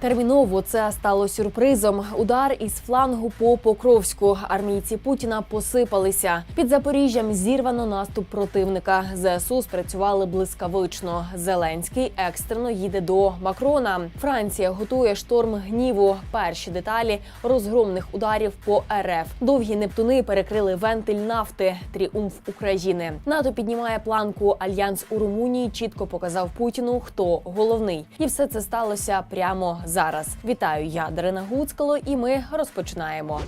Терміново це стало сюрпризом. Удар із флангу по Покровську. Армійці Путіна посипалися. Під Запоріжжям зірвано наступ противника. ЗСУ спрацювали блискавично. Зеленський екстрено їде до Макрона. Франція готує шторм гніву. Перші деталі розгромних ударів по РФ. Довгі нептуни перекрили вентиль нафти. Тріумф України. НАТО піднімає планку. Альянс у Румунії чітко показав Путіну, хто головний, і все це сталося прямо зараз. Вітаю, я Дарина Гуцкало, і ми розпочинаємо.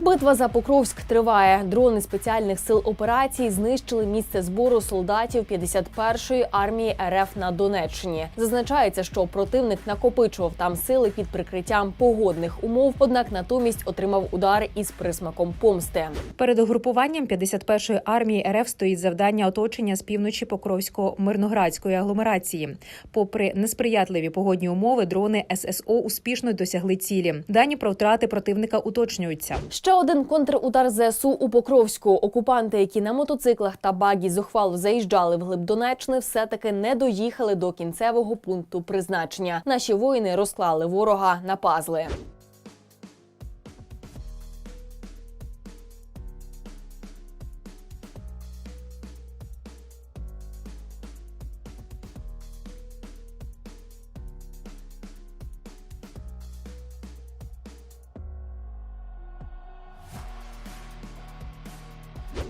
Битва за Покровськ триває. Дрони спеціальних сил операцій знищили місце збору солдатів 51-ї армії РФ на Донеччині. Зазначається, що противник накопичував там сили під прикриттям погодних умов, однак натомість отримав удар із присмаком помсти. Перед угрупуванням 51-ї армії РФ стоїть завдання оточення з півночі Покровсько-Мирноградської агломерації. Попри несприятливі погодні умови, дрони ССО успішно досягли цілі. Дані про втрати противника уточнюються. Ще один контрудар ЗСУ у Покровську. Окупанти, які на мотоциклах та багі зухвало заїжджали в глиб Донеччини, все таки не доїхали до кінцевого пункту призначення. Наші воїни розклали ворога на пазли.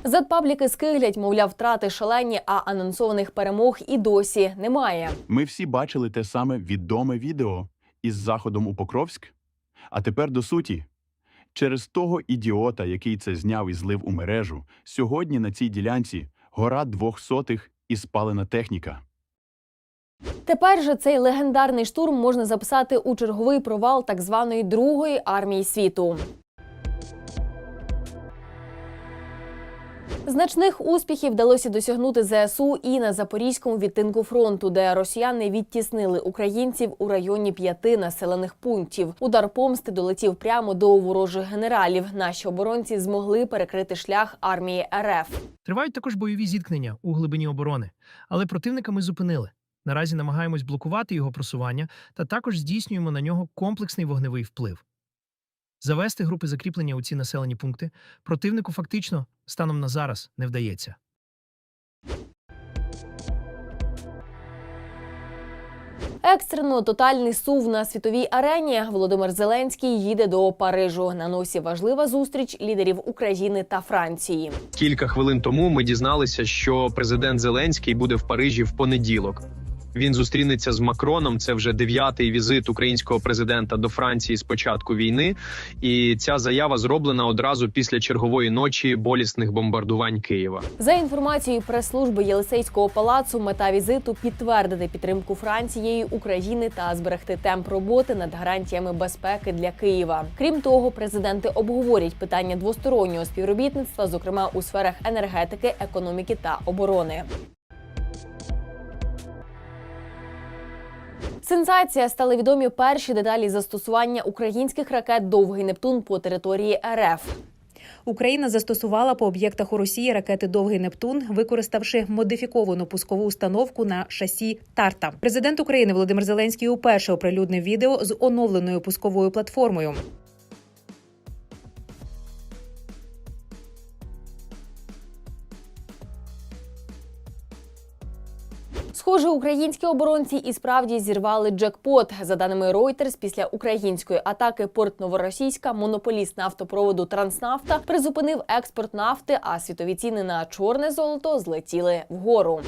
Зетпабліки скиглять, мовляв, втрати шалені, а анонсованих перемог і досі немає. Ми всі бачили те саме відоме відео із заходом у Покровськ. А тепер до суті. Через того ідіота, який це зняв і злив у мережу, сьогодні на цій ділянці гора двох сотих і спалена техніка. Тепер же цей легендарний штурм можна записати у черговий провал так званої другої армії світу. Значних успіхів вдалося досягнути ЗСУ і на запорізькому відтинку фронту, де росіяни відтіснили українців у районі п'яти населених пунктів. Удар помсти долетів прямо до ворожих генералів. Наші оборонці змогли перекрити шлях армії РФ. Тривають також бойові зіткнення у глибині оборони, але противника ми зупинили. Наразі намагаємось блокувати його просування та також здійснюємо на нього комплексний вогневий вплив. Завести групи закріплення у ці населені пункти противнику фактично станом на зараз не вдається. Екстрено тотальний сув на світовій арені. Володимир Зеленський їде до Парижу. На носі важлива зустріч лідерів України та Франції. Кілька хвилин тому ми дізналися, що президент Зеленський буде в Парижі в понеділок. Він зустрінеться з Макроном. Це вже дев'ятий візит українського президента до Франції з початку війни. І ця заява зроблена одразу після чергової ночі болісних бомбардувань Києва. За інформацією прес-служби Єлисейського палацу, мета візиту підтвердити підтримку Францією України та зберегти темп роботи над гарантіями безпеки для Києва. Крім того, президенти обговорять питання двостороннього співробітництва, зокрема у сферах енергетики, економіки та оборони. Сенсація стали відомі перші деталі застосування українських ракет Довгий Нептун по території РФ. Україна застосувала по об'єктах у Росії ракети Довгий Нептун, використавши модифіковану пускову установку на шасі Тарта. Президент України Володимир Зеленський уперше оприлюднив відео з оновленою пусковою платформою. Схоже, українські оборонці і справді зірвали джекпот. За даними Reuters, після української атаки порт Новоросійська монополіст нафтопроводу Транснафта призупинив експорт нафти, а світові ціни на чорне золото злетіли вгору.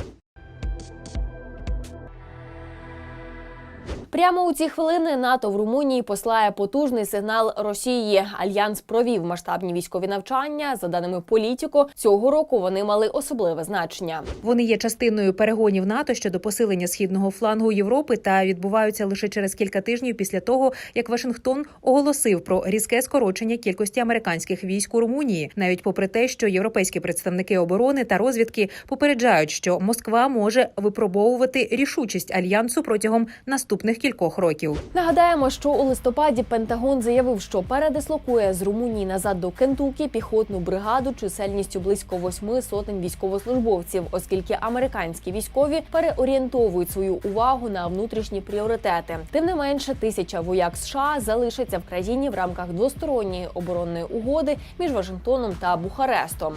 Прямо у ці хвилини НАТО в Румунії послає потужний сигнал Росії. Альянс провів масштабні військові навчання. За даними політико, цього року вони мали особливе значення. Вони є частиною перегонів НАТО щодо посилення східного флангу Європи та відбуваються лише через кілька тижнів після того, як Вашингтон оголосив про різке скорочення кількості американських військ у Румунії, навіть попри те, що європейські представники оборони та розвідки попереджають, що Москва може випробовувати рішучість альянсу протягом наступних кількох років. Нагадаємо, що у листопаді Пентагон заявив, що передислокує з Румунії назад до Кентукі піхотну бригаду чисельністю близько восьми сотень військовослужбовців, оскільки американські військові переорієнтовують свою увагу на внутрішні пріоритети. Тим не менше, тисяча вояк США залишаться в країні в рамках двосторонньої оборонної угоди між Вашингтоном та Бухарестом.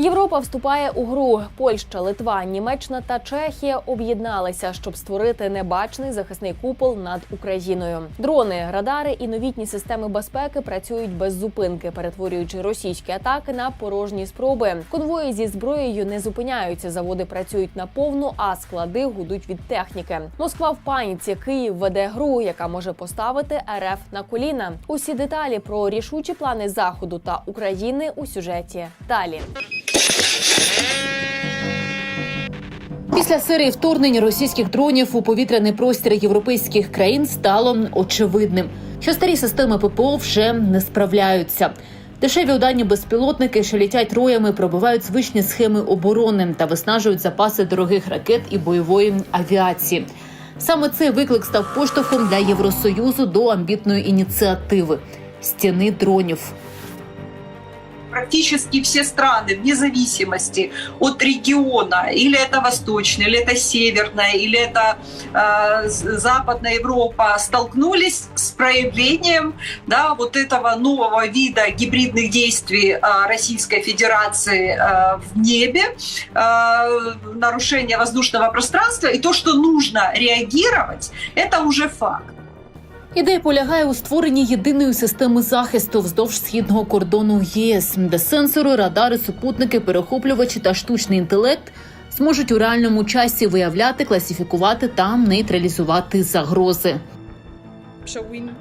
Європа вступає у гру. Польща, Литва, Німеччина та Чехія об'єдналися, щоб створити небачний захисний купол над Україною. Дрони, радари і новітні системи безпеки працюють без зупинки, перетворюючи російські атаки на порожні спроби. Конвої зі зброєю не зупиняються. Заводи працюють наповну, а склади гудуть від техніки. Москва в паніці. Київ веде гру, яка може поставити РФ на коліна. Усі деталі про рішучі плани заходу та України у сюжеті далі. Після серії вторгнень російських дронів у повітряний простір європейських країн стало очевидним, що старі системи ППО вже не справляються. Дешеві ударні безпілотники, що літять роями, пробивають звичні схеми оборони та виснажують запаси дорогих ракет і бойової авіації. Саме цей виклик став поштовхом для Євросоюзу до амбітної ініціативи стіни дронів. Практически все страны, вне зависимости от региона, или это Восточная, или это Северная, или это э, Западная Европа, столкнулись с проявлением да, вот этого нового вида гибридных действий э, Российской Федерации э, в небе, э, нарушение воздушного пространства, и то, что нужно реагировать, это уже факт. Ідея полягає у створенні єдиної системи захисту вздовж східного кордону ЄС, де сенсори, радари, супутники, перехоплювачі та штучний інтелект зможуть у реальному часі виявляти, класифікувати та нейтралізувати загрози.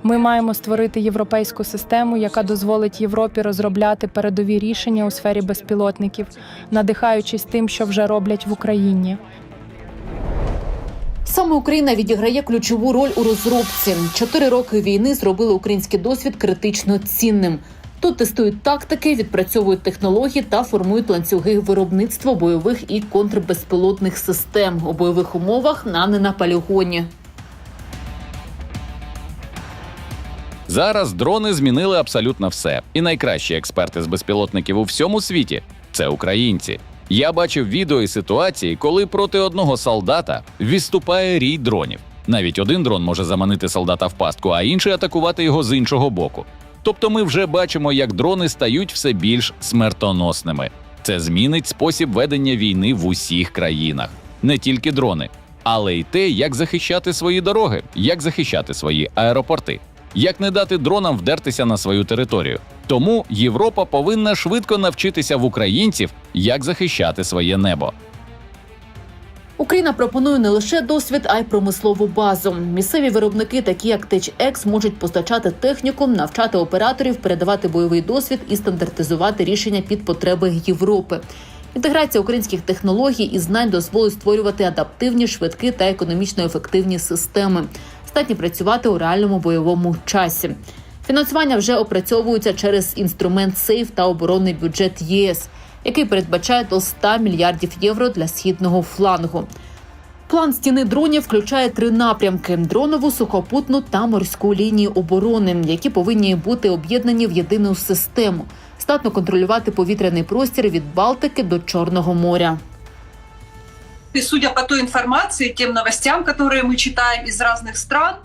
Ми маємо створити європейську систему, яка дозволить Європі розробляти передові рішення у сфері безпілотників, надихаючись тим, що вже роблять в Україні. Саме Україна відіграє ключову роль у розробці. Чотири роки війни зробили український досвід критично цінним. Тут тестують тактики, відпрацьовують технології та формують ланцюги виробництва бойових і контрбезпілотних систем у бойових умовах, а не на полігоні. Зараз дрони змінили абсолютно все. І найкращі експерти з безпілотників у всьому світі це українці. Я бачив відео і ситуації, коли проти одного солдата відступає рій дронів. Навіть один дрон може заманити солдата в пастку, а інший атакувати його з іншого боку. Тобто ми вже бачимо, як дрони стають все більш смертоносними. Це змінить спосіб ведення війни в усіх країнах, не тільки дрони, але й те, як захищати свої дороги, як захищати свої аеропорти як не дати дронам вдертися на свою територію. Тому Європа повинна швидко навчитися в українців, як захищати своє небо. Україна пропонує не лише досвід, а й промислову базу. Місцеві виробники, такі як TechX, можуть постачати техніку, навчати операторів, передавати бойовий досвід і стандартизувати рішення під потреби Європи. Інтеграція українських технологій і знань дозволить створювати адаптивні, швидкі та економічно ефективні системи, здатні працювати у реальному бойовому часі. Фінансування вже опрацьовується через інструмент сейф та оборонний бюджет ЄС, який передбачає до 100 мільярдів євро для східного флангу. План стіни дронів включає три напрямки: дронову, сухопутну та морську лінії оборони, які повинні бути об'єднані в єдину систему, здатно контролювати повітряний простір від Балтики до Чорного моря. И судя по той информации, тем новостям, которые мы читаем из разных стран,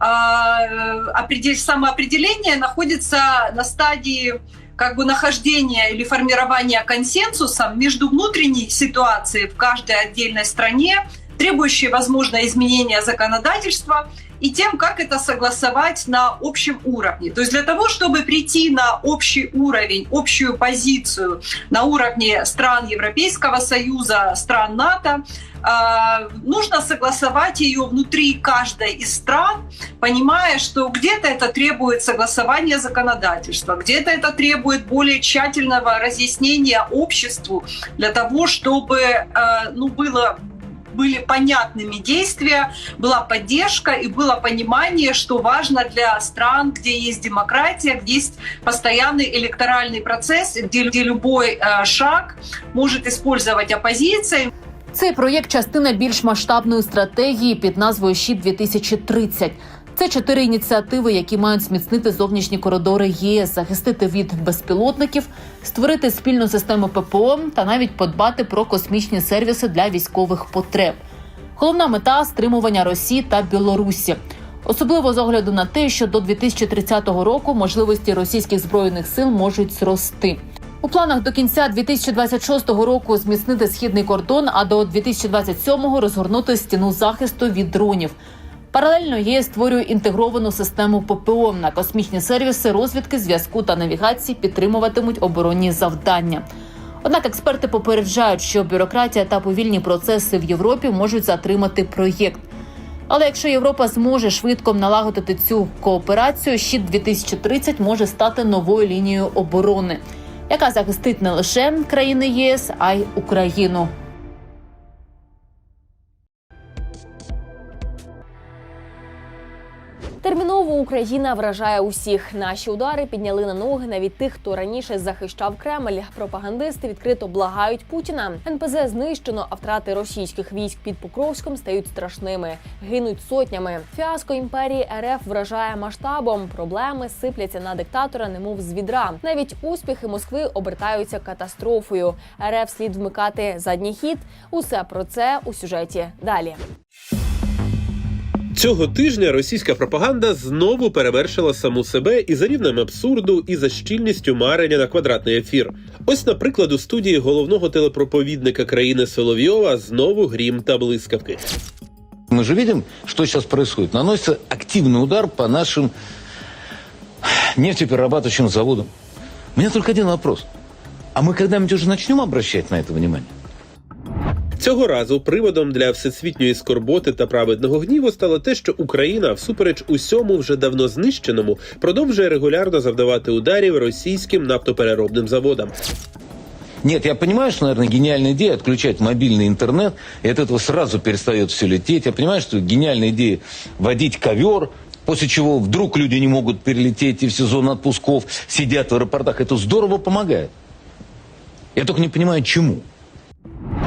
а, э, определ- самоопределение находится на стадии как бы нахождения или формирования консенсуса между внутренней ситуацией в каждой отдельной стране, требующей, возможно, изменения законодательства, и тем, как это согласовать на общем уровне. То есть для того, чтобы прийти на общий уровень, общую позицию на уровне стран Европейского Союза, стран НАТО, э, нужно согласовать ее внутри каждой из стран, понимая, что где-то это требует согласования законодательства, где-то это требует более тщательного разъяснения обществу для того, чтобы э, ну, было были понятными действия, была поддержка и было понимание, что важно для стран, где есть демократия, где есть постоянный электоральный процесс, где, где любой э, шаг может использовать оппозиция. Цей проєкт частина більш масштабної стратегії під назвою «Щит 2030 Це чотири ініціативи, які мають зміцнити зовнішні коридори ЄС, захистити від безпілотників, створити спільну систему ППО та навіть подбати про космічні сервіси для військових потреб. Головна мета стримування Росії та Білорусі. Особливо з огляду на те, що до 2030 року можливості російських збройних сил можуть зрости. У планах до кінця 2026 року зміцнити східний кордон, а до 2027 розгорнути стіну захисту від дронів. Паралельно ЄС створює інтегровану систему ППО на космічні сервіси розвідки, зв'язку та навігації підтримуватимуть оборонні завдання. Однак експерти попереджають, що бюрократія та повільні процеси в Європі можуть затримати проєкт. Але якщо Європа зможе швидко налагодити цю кооперацію, щит 2030 може стати новою лінією оборони, яка захистить не лише країни ЄС, а й Україну. Терміново Україна вражає усіх. Наші удари підняли на ноги навіть тих, хто раніше захищав Кремль. Пропагандисти відкрито благають Путіна. НПЗ знищено, а втрати російських військ під Покровськом стають страшними. Гинуть сотнями. Фіаско імперії РФ вражає масштабом. Проблеми сипляться на диктатора, немов з відра. Навіть успіхи Москви обертаються катастрофою. РФ слід вмикати задній хід. Усе про це у сюжеті далі. Цього тижня російська пропаганда знову перевершила саму себе і за рівнем абсурду, і за щільністю марення на квадратний ефір. Ось, наприклад, у студії головного телепроповідника країни Соловйова знову грім та блискавки. Мы же видим, что сейчас происходит. Наносится активный удар по нашим нефтеперерабатывающим заводам. У меня только один вопрос. А мы когда-нибудь уже начнем обращать на это внимание? Цього разу приводом для всесвітньої скорботи та праведного гніву стало те, що Україна, всупереч усьому вже давно знищеному, продовжує регулярно завдавати ударів російським нафтопереробним заводам. Нет, я понимаю, что, наверное, гениальная идея отключать мобильный интернет, и от этого сразу перестает все лететь. Я понимаю, что гениальная идея водить ковер, после чего вдруг люди не могут перелететь и в сезон отпусков сидят в аэропортах. Это здорово помогает. Я только не понимаю, чему.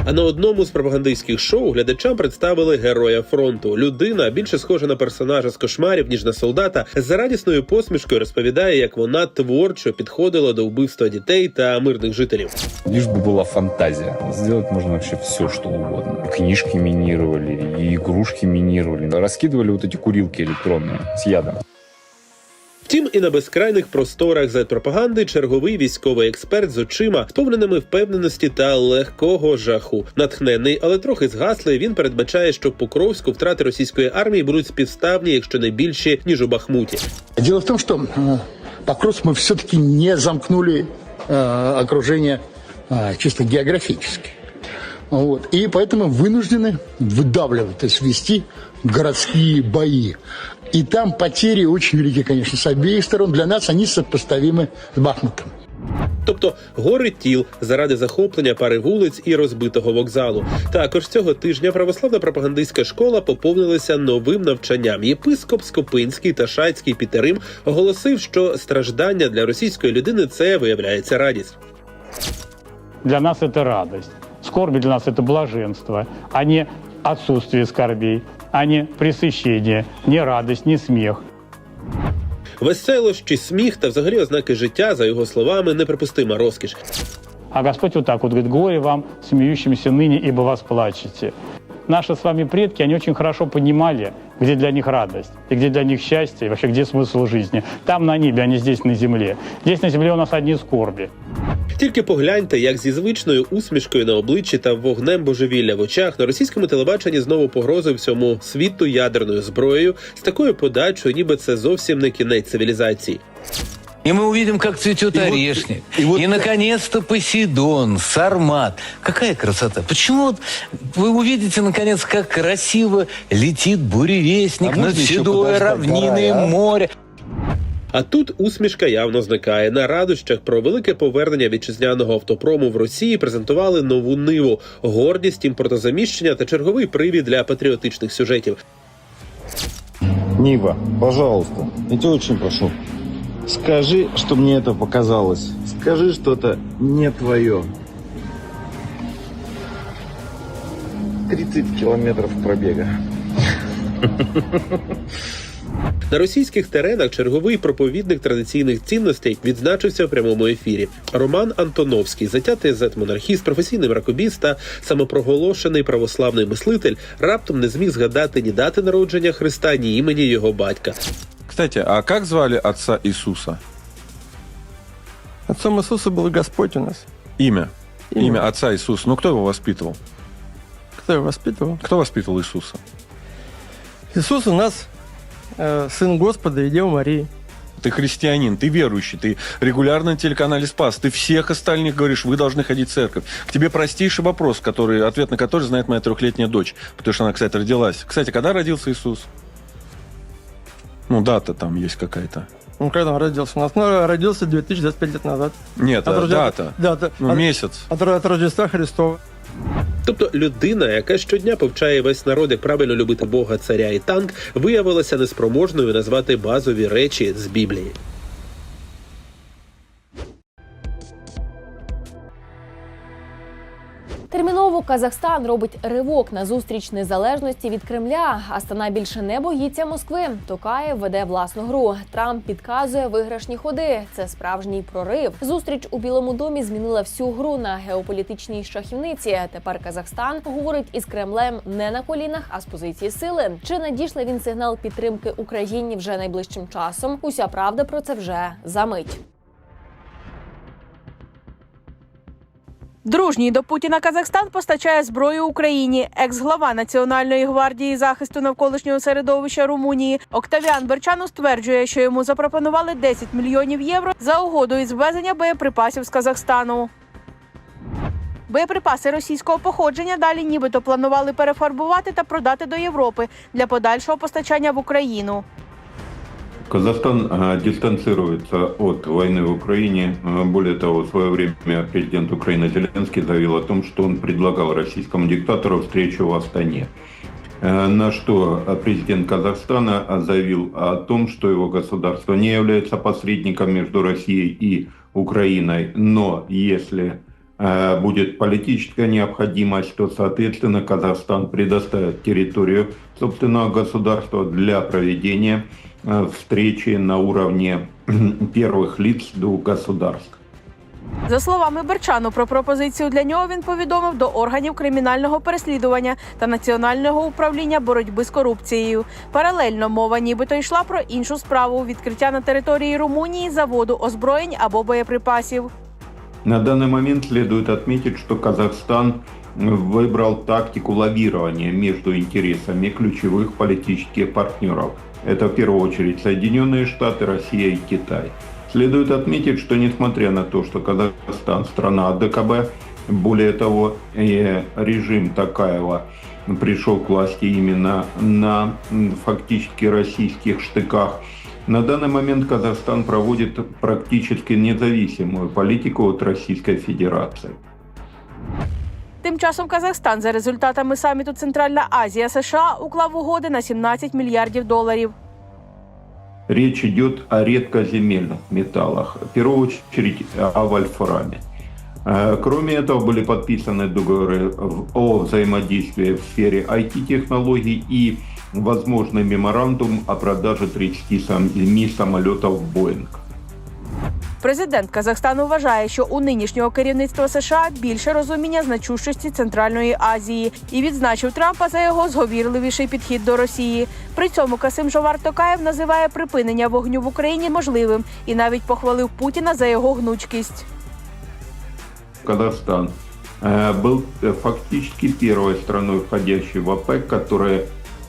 А на одному з пропагандистських шоу глядачам представили героя фронту. Людина більше схожа на персонажа з кошмарів, ніж на солдата, за радісною посмішкою розповідає, як вона творчо підходила до вбивства дітей та мирних жителів. Лишь бы была фантазия. Сделать можно вообще все, что угодно. Книжки минировали, и игрушки минировали. Раскидывали вот эти курилки электронные с ядом. Втім, і на безкрайних просторах Z-пропаганди черговий військовий експерт з очима, сповненими впевненості та легкого жаху. Натхнений, але трохи згаслий, він передбачає, що в Покровську втрати російської армії будуть співставні, якщо не більші, ніж у Бахмуті. Дело в том, что э, Покровск мы все-таки не замкнули э, окружение э, чисто географически. Вот. И поэтому вынуждены выдавливать, то есть вести городские бои. И там потери очень велики, конечно, с обеих сторон. Для нас они сопоставимы с Бахмутом. Тобто гори тіл заради захоплення пари вулиць і розбитого вокзалу. Також цього тижня православна пропагандистська школа поповнилася новим навчанням. Єпископ Скопинський та Шацький Пітерим оголосив, що страждання для російської людини це виявляється радість. Для нас это радость. Скорби для нас это блаженство, а не отсутствие скорбей, а не пресыщение, не радость, не смех. Веселощі, сміх та взагалі ознаки життя, за його словами, неприпустима розкіш. А Господь вот так вот говорит, горе вам, смеющимся ныне, ибо вас плачете. Наши с вами предки, они очень хорошо понимали, где для них радость, и где для них счастье, и вообще где смысл жизни. Там на небе, а не здесь на земле. Здесь на земле у нас одни скорби. Тільки погляньте, як зі звичною усмішкою на обличчі та вогнем божевілля в очах на російському телебаченні знову погрози всьому світу ядерною зброєю з такою подачою, ніби це зовсім не кінець цивілізації. И мы увидим, как цветет орешник. И, наконец-то, Посейдон, Сармат. Какая красота. Почему вот вы увидите, наконец, как красиво летит буревестник А над седой равниной а? моря. А тут усмішка явно зникає. На радощах про велике повернення вітчизняного автопрому в Росії презентували нову ниву, гордість імпортозаміщення та черговий привід для патріотичних сюжетів. Нива, пожалуйста, я тебя очень прошу. Скажи, что мне это показалось. Скажи, что это не твое. 30 километров пробега. На російських теренах черговий проповідник традиційних цінностей відзначився в прямому ефірі. Роман Антоновський, затятий зет-монархіст, професійний мракобіст та самопроголошений православний мислитель, раптом не зміг згадати ні дати народження Христа, ні імені його батька. Кстати, а как звали отца Иисуса? Отцом Иисуса был Господь у нас. Имя. Имя. Имя отца Иисуса. Ну, кто его воспитывал? Кто его воспитывал? Кто воспитывал Иисуса? Иисус у нас э, сын Господа и Девы Марии. Ты христианин, ты верующий, ты регулярно на телеканале Спас, ты всех остальных говоришь, вы должны ходить в церковь. К тебе простейший вопрос, который, ответ на который знает моя трехлетняя дочь, потому что она, кстати, родилась. Кстати, когда родился Иисус? Ну, дата там есть какая-то. Ну, когда он родился? У нас ну, родился 2025 лет назад. Нет, От а, Рожде- дата. Дата. Ну, От- месяц. От, от Рождества Христова. Тобто людина, яка щодня повчає весь народ, як правильно любити Бога, царя і танк, виявилася неспроможною назвати базові речі з Біблії. Казахстан робить ривок на зустріч незалежності від Кремля. Астана більше не боїться Москви. Токаєв веде власну гру. Трамп підказує виграшні ходи. Це справжній прорив. Зустріч у Білому домі змінила всю гру на геополітичній шахівниці. Тепер Казахстан говорить із Кремлем не на колінах, а з позиції сили. Чи надійшли він сигнал підтримки Україні вже найближчим часом? Уся правда про це вже за мить. Дружній до Путіна Казахстан постачає зброю Україні. Екс-глава Національної гвардії захисту навколишнього середовища Румунії Октавіан Берчану стверджує, що йому запропонували 10 мільйонів євро за угоду із ввезення боєприпасів з Казахстану. Боєприпаси російського походження далі нібито планували перефарбувати та продати до Європи для подальшого постачання в Україну. Казахстан а, дистанцируется от войны в Украине. А, Более того, в свое время президент Украины Зеленский заявил о том, что он предлагал российскому диктатору встречу в Астане. Э, На что а, президент Казахстана а, заявил о том, что его государство не является посредником между Россией и Украиной, но если будет политическая необходимость, то, соответственно, Казахстан предоставит территорию собственного государства для проведения встречи на уровне первых лиц двух государств. За словами Берчану, про пропозицію для нього він повідомив до органів кримінального переслідування та національного управління боротьби з корупцією. Паралельно мова нібито йшла про іншу справу відкриття на території Румунії заводу озброєнь або боєприпасів. На данный момент следует отметить, что Казахстан выбрал тактику лавирования между интересами ключевых политических партнеров. Это в первую очередь Соединенные Штаты, Россия и Китай. Следует отметить, что несмотря на то, что Казахстан страна АДКБ, более того, э, режим Такаева пришел к власти именно на фактически российских штыках, на данный момент Казахстан проводит практически независимую политику от Российской Федерации. Тим часом Казахстан за результатами саміту Центральна Азія США уклав угоди на 17 мільярдів доларів. Речь идет о редкоземельных металлах, в первую очередь о вольфраме. Э, Кроме этого, были подписаны договоры в- о взаимодействии в сфере IT-технологий и возможный меморандум о продаже 37 самолетов «Боинг». Президент Казахстану вважає, що у нинішнього керівництва США більше розуміння значущості Центральної Азії і відзначив Трампа за його зговірливіший підхід до Росії. При цьому Касим Жовар Токаєв називає припинення вогню в Україні можливим і навіть похвалив Путіна за його гнучкість. Казахстан э, был э, фактически первой страной, входящей в ОПЕК, которые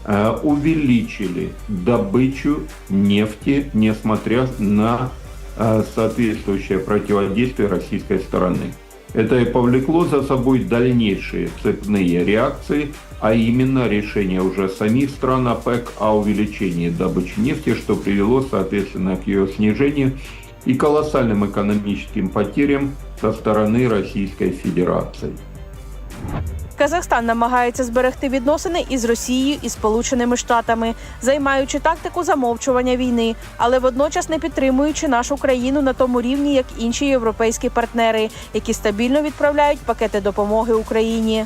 э, увеличили добычу нефти, несмотря на э, соответствующее противодействие российской стороны. Это и повлекло за собой дальнейшие цепные реакции, а именно решение уже самих стран ОПЕК о увеличении добычи нефти, что привело, соответственно, к ее снижению и колоссальным экономическим потерям со стороны Российской Федерации. Казахстан намагається зберегти відносини із Росією і Сполученими Штатами, займаючи тактику замовчування війни, але водночас не підтримуючи нашу країну на тому рівні, як інші європейські партнери, які стабільно відправляють пакети допомоги Україні.